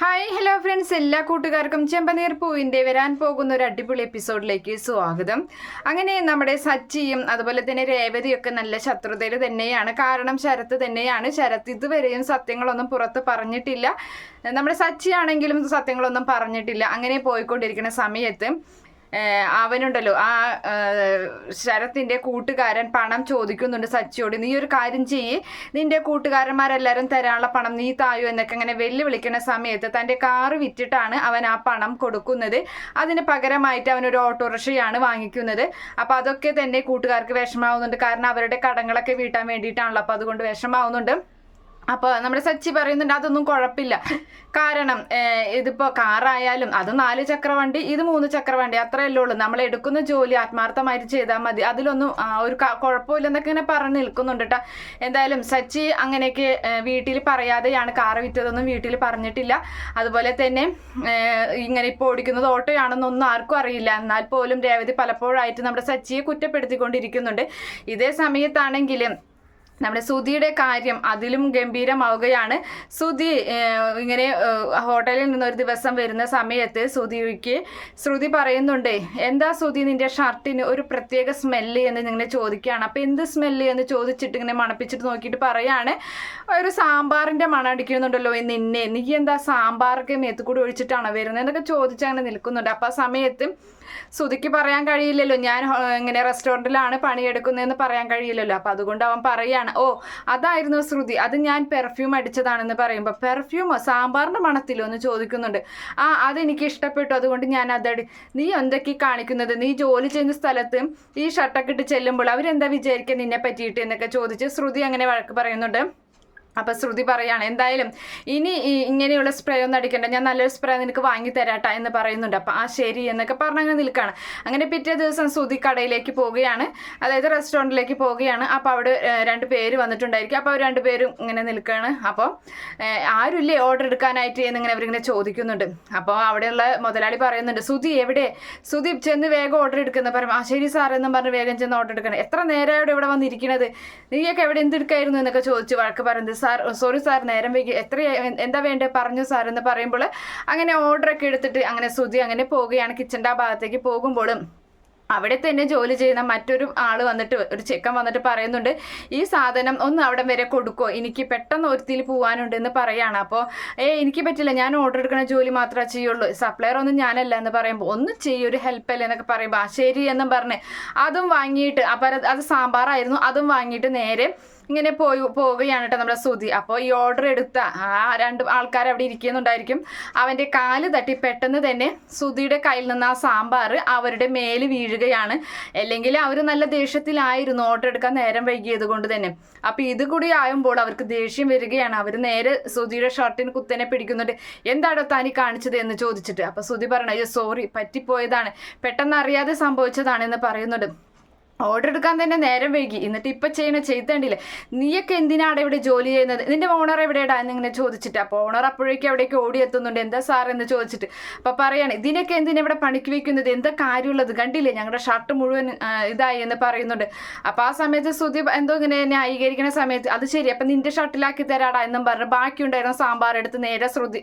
Hi hello friends. എല്ലാ കൂട്ടുകാർക്കും ചെമ്പനീർ പൂവിന്റെ വരാൻ പോകുന്ന ഒരു അടിപൊളി എപ്പിസോഡിലേക്ക് സ്വാഗതം. അങ്ങനെ നമ്മുടെ സച്ചിയും അതുപോലെ തന്നെ രേവതിയൊക്കെ നല്ല ശത്രുതയിൽ തന്നെയാണ്. കാരണം ശരത്ത് തന്നെയാണ്. ശരത്ത് ഇതുവരെയും സത്യങ്ങളൊന്നും പുറത്ത് പറഞ്ഞിട്ടില്ല. നമ്മുടെ സച്ചിയാണെങ്കിലും സത്യങ്ങളൊന്നും പറഞ്ഞിട്ടില്ല. അങ്ങനെ പോയിക്കൊണ്ടിരിക്കുന്ന സമയത്ത് അവനുണ്ടല്ലോ. ആ ശരത്തിന്റെ കൂട്ടുകാരൻ പണം ചോദിക്കുന്നുണ്ട് സച്ചിയോട്. നീ ഒരു കാര്യം ചെയ്യ്. നിന്റെ കൂട്ടുകാരന്മാരെല്ലാരും തരാനുള്ള പണം നീ തായോ എന്നൊക്കെ അങ്ങനെ വെല്ലുവിളിക്കുന്ന സമയത്ത് തന്റെ കാറ് വിറ്റിട്ടാണ് അവൻ ആ പണം കൊടുക്കുന്നത്. അതിന് പകരമായിട്ട് അവൻ ഒരു ഓട്ടോറിക്ഷയാണ് വാങ്ങിക്കുന്നത്. അപ്പൊ അതൊക്കെ തന്നെ കൂട്ടുകാർക്ക് വിഷമാവുന്നുണ്ട് കാരണം അവരുടെ കടങ്ങളൊക്കെ വീട്ടാൻ വേണ്ടിയിട്ടാണല്ലോ. അപ്പൊ അതുകൊണ്ട് വിഷമാവുന്നുണ്ട് അപ്പോൾ നമ്മുടെ സച്ചി പറയുന്നുണ്ട് അതൊന്നും കുഴപ്പമില്ല. കാരണം ഇതിപ്പോ കാറായാലും അത് നാല് ചക്രവണ്ടി ഇത് മൂന്ന് ചക്രവണ്ടി അത്രയല്ലേ ഉള്ളൂ നമ്മൾ എടുക്കുന്ന ജോലി ആത്മാർത്ഥമായിട്ട് ചെയ്താൽ മതി. അതിലൊന്നും ഒരു കുഴപ്പമില്ലെന്നൊക്കെ ഇങ്ങനെ പറഞ്ഞ് നിൽക്കുന്നുണ്ട് കേട്ടോ എന്തായാലും സച്ചി അങ്ങനെയൊക്കെ വീട്ടിൽ പറയാതെയാണ് കാറ് വിറ്റതൊന്നും വീട്ടിൽ പറഞ്ഞിട്ടില്ല. അതുപോലെ തന്നെ ഇങ്ങനെ ഇപ്പോൾ ഓടിക്കുന്നത് ഓട്ടോയാണെന്നൊന്നും ആർക്കും അറിയില്ല. എന്നാൽ പോലും രേവതി പലപ്പോഴായിട്ട് നമ്മുടെ സച്ചിയെ കുറ്റപ്പെടുത്തിക്കൊണ്ടിരിക്കുന്നുണ്ട്. ഇതേ സമയത്താണെങ്കിലും നമ്മുടെ സുധിയുടെ കാര്യം അതിലും ഗംഭീരമാവുകയാണ്. സുധി ഇങ്ങനെ ഹോട്ടലിൽ നിന്ന് ഒരു ദിവസം വരുന്ന സമയത്ത് സുധിക്ക് ശ്രുതി പറയുന്നുണ്ടേ എന്താ സുധി നിന്റെ ഷർട്ടിന് ഒരു പ്രത്യേക സ്മെല്ല് എന്ന് ഇങ്ങനെ ചോദിക്കുകയാണ്. അപ്പം എന്ത് സ്മെല്ല് എന്ന് ചോദിച്ചിട്ട് ഇങ്ങനെ മണപ്പിച്ചിട്ട് നോക്കിയിട്ട് പറയാണ്. ഒരു സാമ്പാറിന്റെ മണം അടിക്കുന്നുണ്ടല്ലോ നിന്നെ. നീ എന്താ സാമ്പാറൊക്കെ മേത്തുകൂടി ഒഴിച്ചിട്ടാണോ വരുന്നത്? എന്നൊക്കെ ചോദിച്ച് അങ്ങനെ നിൽക്കുന്നുണ്ട്. അപ്പം ആ സമയത്ത് സുധിക്ക് പറയാൻ കഴിയില്ലല്ലോ ഞാൻ ഇങ്ങനെ റെസ്റ്റോറന്റിലാണ് പണിയെടുക്കുന്നതെന്ന് പറയാൻ കഴിയില്ലല്ലോ. അപ്പം അതുകൊണ്ട് അവൻ പറയാണ് ഓ അതായിരുന്നു ശ്രുതി. അത് ഞാൻ പെർഫ്യൂം അടിച്ചതാണെന്ന് പറയുമ്പോൾ പെർഫ്യൂമോ സാമ്പാറിന്റെ മണത്തിലോ? എന്ന് ചോദിക്കുന്നുണ്ട്. ആ അതെനിക്ക് ഇഷ്ടപ്പെട്ടു. അതുകൊണ്ട് ഞാൻ അതടി നീ എന്തൊക്കെ കാണിക്കുന്നത്? നീ ജോലി ചെയ്യുന്ന സ്ഥലത്ത് ഈ ഷർട്ടൊക്കെ ഇട്ട് ചെല്ലുമ്പോൾ അവരെന്താ വിചാരിക്കുക നിന്നെ പറ്റിയിട്ട്? എന്നൊക്കെ ചോദിച്ച് ശ്രുതി അങ്ങനെ വഴക്ക് പറയുന്നുണ്ട്. അപ്പൊ ശ്രുതി പറയാണ് എന്തായാലും ഇനി ഇങ്ങനെയുള്ള സ്പ്രേ ഒന്നും അടിക്കണ്ട. ഞാൻ നല്ലൊരു സ്പ്രേ നിനക്ക് വാങ്ങി തരാട്ടാ എന്ന് പറയുന്നുണ്ട്. അപ്പൊ ആ ശരി എന്നൊക്കെ പറഞ്ഞ് അങ്ങനെ നിൽക്കുകയാണ് അങ്ങനെ പിറ്റേ ദിവസം ശ്രുതി കടയിലേക്ക് പോവുകയാണ്. അതായത് റെസ്റ്റോറന്റിലേക്ക് പോവുകയാണ്. അപ്പോൾ അവിടെ രണ്ട് പേര് വന്നിട്ടുണ്ടായിരിക്കും. അപ്പോൾ അവർ രണ്ടുപേരും ഇങ്ങനെ നിൽക്കുകയാണ് അപ്പോൾ ആരുമില്ലേ ഓർഡർ എടുക്കാനായിട്ട് എന്നിങ്ങനെ അവരിങ്ങനെ ചോദിക്കുന്നുണ്ട്. അപ്പോൾ അവിടെയുള്ള മുതലാളി പറയുന്നുണ്ട് സുധി എവിടെ? സുധി ചെന്ന് വേഗം ഓർഡർ എടുക്കുന്ന പറയും ആ ശരി സാർ എന്നും പറഞ്ഞ് വേഗം ചെന്ന് ഓർഡർ എടുക്കണം. എത്ര നേരമായിട്ട് ഇവിടെ വന്നിരിക്കുന്നത് നീയൊക്കെ എവിടെ എന്തെടുക്കായിരുന്നു? എന്നൊക്കെ ചോദിച്ചു വഴക്ക് പറയുന്നത് സാർ സോറി സാർ നേരം വൈകി. എത്ര എന്താ വേണ്ടത് പറഞ്ഞു സാർ എന്ന് പറയുമ്പോൾ അങ്ങനെ ഓർഡറൊക്കെ എടുത്തിട്ട് അങ്ങനെ സുധി അങ്ങനെ പോവുകയാണ് കിച്ചന്റെ ആ ഭാഗത്തേക്ക് പോകുമ്പോഴും. അവിടെ തന്നെ ജോലി ചെയ്യുന്ന മറ്റൊരു ആൾ വന്നിട്ട് ഒരു ചെക്കൻ വന്നിട്ട് പറയുന്നുണ്ട് ഈ സാധനം ഒന്ന് അവിടെ വരെ കൊടുക്കോ. എനിക്ക് പെട്ടെന്ന് ഒരുത്തിൽ പോകാനുണ്ട് എന്ന് പറയാണ്. അപ്പോൾ ഏ എനിക്ക് പറ്റില്ല. ഞാൻ ഓർഡർ എടുക്കുന്ന ജോലി മാത്രമേ ചെയ്യുള്ളൂ. സപ്ലയർ ഒന്നും ഞാനല്ല എന്ന് പറയുമ്പോൾ ഒന്ന് ചെയ്യൂ ഒരു ഹെൽപ്പ് അല്ലേ എന്നൊക്കെ പറയുമ്പോൾ ആ ശരി എന്നും പറഞ്ഞ് അതും വാങ്ങിയിട്ട് അപ്പം അത് സാമ്പാറായിരുന്നു. അതും വാങ്ങിയിട്ട് നേരെ ഇങ്ങനെ പോയി പോവുകയാണ് കേട്ടോ നമ്മുടെ സുധി. അപ്പോൾ ഈ ഓർഡർ എടുത്ത ആ രണ്ട് ആൾക്കാർ അവിടെ ഇരിക്കുന്നുണ്ടായിരിക്കും. അവന്റെ കാൽ തട്ടി പെട്ടെന്ന് തന്നെ സുധിയുടെ കയ്യിൽ നിന്ന് ആ സാമ്പാർ അവരുടെ മേൽ വീഴുകയാണ്. അല്ലെങ്കിൽ അവർ നല്ല ദേഷ്യത്തിലായിരുന്നു ഓർഡർ എടുക്കാൻ നേരം വൈകിയത് കൊണ്ട് തന്നെ. അപ്പോൾ ഇത് കൂടി ആയുമ്പോൾ അവർക്ക് ദേഷ്യം വരികയാണ്. അവർ നേരെ സുധിയുടെ ഷർട്ടിന് കുത്തനെ പിടിക്കുന്നുണ്ട്. എന്താണോ താനി കാണിച്ചത് എന്ന് ചോദിച്ചിട്ട്. അപ്പോൾ സുധി പറഞ്ഞു അയ്യോ സോറി പറ്റിപ്പോയതാണ്. പെട്ടെന്ന് അറിയാതെ സംഭവിച്ചതാണെന്ന് പറയുന്നുണ്ട്. ഓർഡർ എടുക്കാൻ തന്നെ നേരം വൈകി. എന്നിട്ട് ഇപ്പൊ ചെയ്യണ ചെയ്തണ്ടില്ലേ? നീയൊക്കെ എന്തിനാണ് ഇവിടെ ജോലി ചെയ്യുന്നത്? നിന്റെ ഓണർ എവിടെയാടാ എന്നിങ്ങനെ ചോദിച്ചിട്ട്. അപ്പോൾ ഓണർ അപ്പോഴേക്കും അവിടേക്ക് ഓടി എത്തുന്നുണ്ട്. എന്താ സാർ എന്ന് ചോദിച്ചിട്ട്. അപ്പൊ പറയാണ് ഇതിനൊക്കെ എന്തിനാ ഇവിടെ പണിക്ക് വെക്കുന്നത്? എന്താ കാര്യമുള്ളത്? കണ്ടില്ലേ? ഞങ്ങളുടെ ഷർട്ട് മുഴുവൻ ഇതായി എന്ന് പറയുന്നുണ്ട്. അപ്പൊ ആ സമയത്ത് സുധി എന്തോ ഇങ്ങനെ ന്യായീകരിക്കുന്ന സമയത്ത് അത് ശരി അപ്പൊ നിന്റെ ഷർട്ടിലാക്കി തരാടാ എന്നും പറഞ്ഞ് ബാക്കിയുണ്ടായിരുന്ന സാമ്പാർ എടുത്ത് നേരെ ശ്രുതി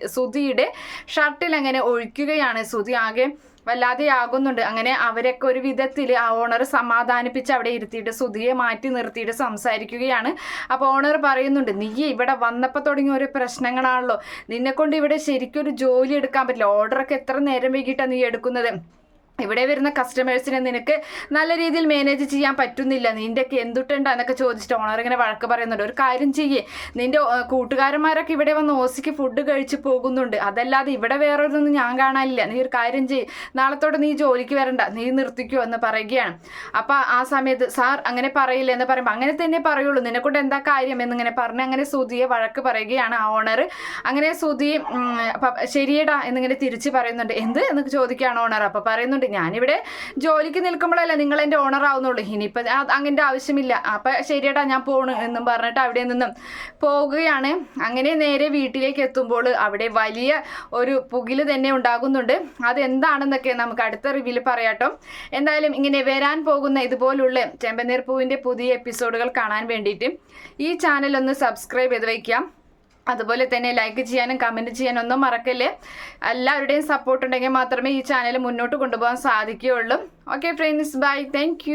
ഷർട്ടിൽ അങ്ങനെ ഒഴിക്കുകയാണ് സുധി. ആകെ വല്ലാതെ ആകുന്നുണ്ട് അങ്ങനെ അവരൊക്കെ ഒരു വിധത്തിൽ ആ ഓണർ സമാധാനിപ്പിച്ച് അവിടെ ഇരുത്തിയിട്ട് സുധിയെ മാറ്റി നിർത്തിയിട്ട് സംസാരിക്കുകയാണ്. അപ്പോൾ ഓണർ പറയുന്നുണ്ട് നീ ഇവിടെ വന്നപ്പോൾ തുടങ്ങിയ ഓരോ പ്രശ്നങ്ങളാണല്ലോ. നിന്നെക്കൊണ്ട് ഇവിടെ ശരിക്കും ഒരു ജോലി എടുക്കാൻ പറ്റില്ല. ഓർഡറൊക്കെ എത്ര നേരം വൈകിട്ടാണ് നീ എടുക്കുന്നത്? ഇവിടെ വരുന്ന കസ്റ്റമേഴ്സിനെ നിനക്ക് നല്ല രീതിയിൽ മാനേജ് ചെയ്യാൻ പറ്റുന്നില്ല. നിന്റെയൊക്കെ എന്തുട്ടുണ്ട് എന്നൊക്കെ ചോദിച്ചിട്ട് ഓണർ ഇങ്ങനെ വഴക്ക് പറയുന്നുണ്ട്. ഒരു കാര്യം ചെയ്യേ. നിന്റെ കൂട്ടുകാരന്മാരൊക്കെ ഇവിടെ വന്ന് ഓസിക്ക് ഫുഡ് കഴിച്ച് പോകുന്നുണ്ട്. അതല്ലാതെ ഇവിടെ വേറെ ഒന്നും ഞാൻ കാണാനില്ല. നീ ഒരു കാര്യം ചെയ്യ്. നാളത്തോടെ നീ ജോലിക്ക് വരണ്ട. നീ നിർത്തിക്കോ എന്ന് പറയുകയാണ്. അപ്പോൾ ആ സമയത്ത് സാർ അങ്ങനെ പറയില്ല എന്ന് പറയുമ്പോൾ അങ്ങനെ തന്നെ പറയുള്ളൂ. നിന്നെ കൊണ്ട് എന്താ കാര്യം? എന്നിങ്ങനെ പറഞ്ഞ് അങ്ങനെ സുധിയെ വഴക്ക് പറയുകയാണ് ആ ഓണർ അങ്ങനെ സുധി ശരിയടാ എന്നിങ്ങനെ തിരിച്ച് പറയുന്നുണ്ട്. എന്ത്? എന്നൊക്കെ ചോദിക്കുകയാണ് ഓണർ അപ്പോൾ പറയുന്നുണ്ട് ഞാനിവിടെ ജോലിക്ക് നിൽക്കുമ്പോഴല്ല നിങ്ങൾ എന്റെ ഓണർ ആവുന്നുള്ളൂ. ഇനിയിപ്പോൾ അങ്ങനെ ആവശ്യമില്ല. അപ്പൊ ശരിയേട്ടാ ഞാൻ പോണു എന്നും പറഞ്ഞിട്ട് അവിടെ നിന്നും പോകുകയാണ്. അങ്ങനെ നേരെ വീട്ടിലേക്ക് എത്തുമ്പോൾ അവിടെ വലിയ ഒരു പുകിൽ തന്നെ ഉണ്ടാകുന്നുണ്ട്. അതെന്താണെന്നൊക്കെ നമുക്ക് അടുത്ത റിവ്യൂൽ പറയാട്ടോ. എന്തായാലും ഇങ്ങനെ വരാൻ പോകുന്ന ഇതുപോലുള്ള ചെമ്പനീർ പൂവിന്റെ പുതിയ എപ്പിസോഡുകൾ കാണാൻ വേണ്ടിയിട്ട് ഈ ചാനൽ ഒന്ന് സബ്സ്ക്രൈബ് ചെയ്ത് വയ്ക്കാം. അതുപോലെ തന്നെ ലൈക്ക് ചെയ്യാനും കമന്റ് ചെയ്യാനും ഒന്നും മറക്കല്ലേ? എല്ലാവരുടെയും സപ്പോർട്ട് ഉണ്ടെങ്കിൽ മാത്രമേ ഈ ചാനൽ മുന്നോട്ട് കൊണ്ടുപോകാൻ സാധിക്കുകയുള്ളൂ. Okay friends bye thank